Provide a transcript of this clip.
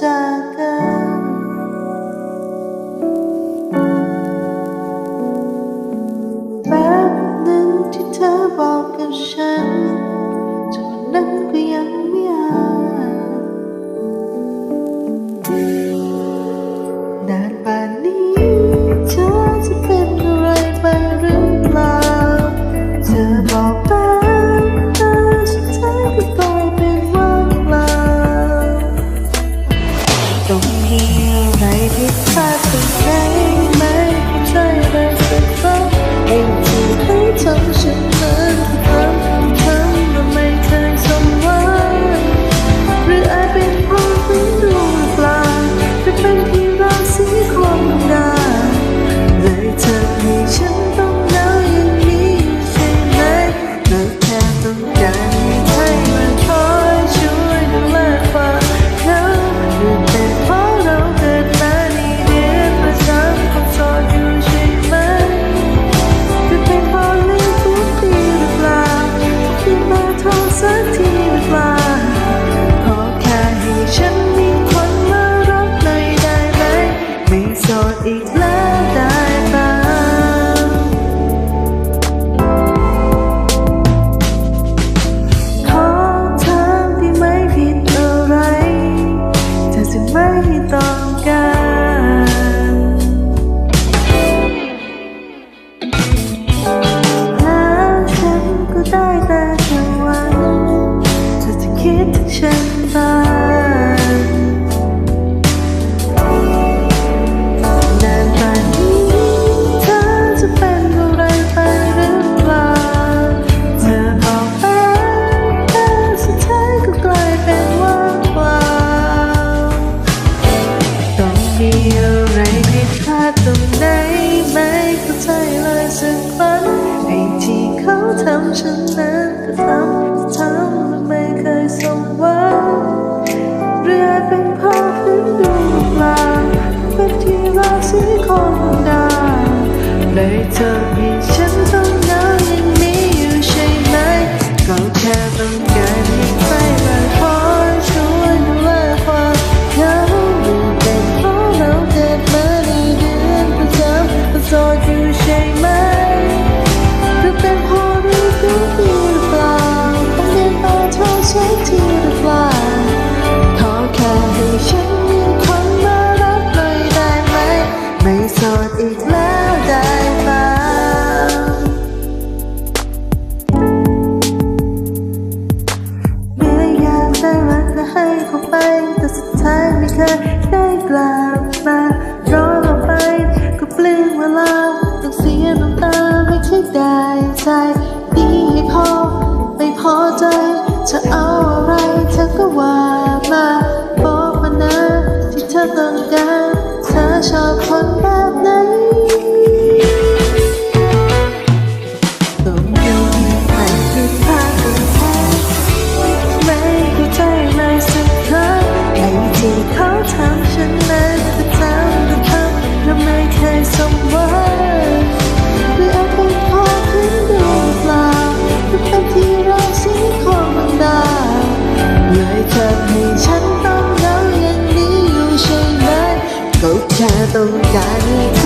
จากกันแบบนั้นที่เธอบอกกับฉันจนวันนั้นก็ยัง หรื ฉันนั้นก็ซ้ำซ้ำและไม่เคยสมหวังเรือเป็นภาพพื้นดูปลาเป็นที่ราสีของดาในเธอ ไม่เคยได้กลับมารอเราไปก็เปลืองเวลาต้องเสียน้ำตาไม่คิดได้ใจดีให้พอไม่พอใจจะเอาอะไรเธอก็ว่ามาบอกมานะที่เธอต้องการเธอชอบคน เธอต้องการให้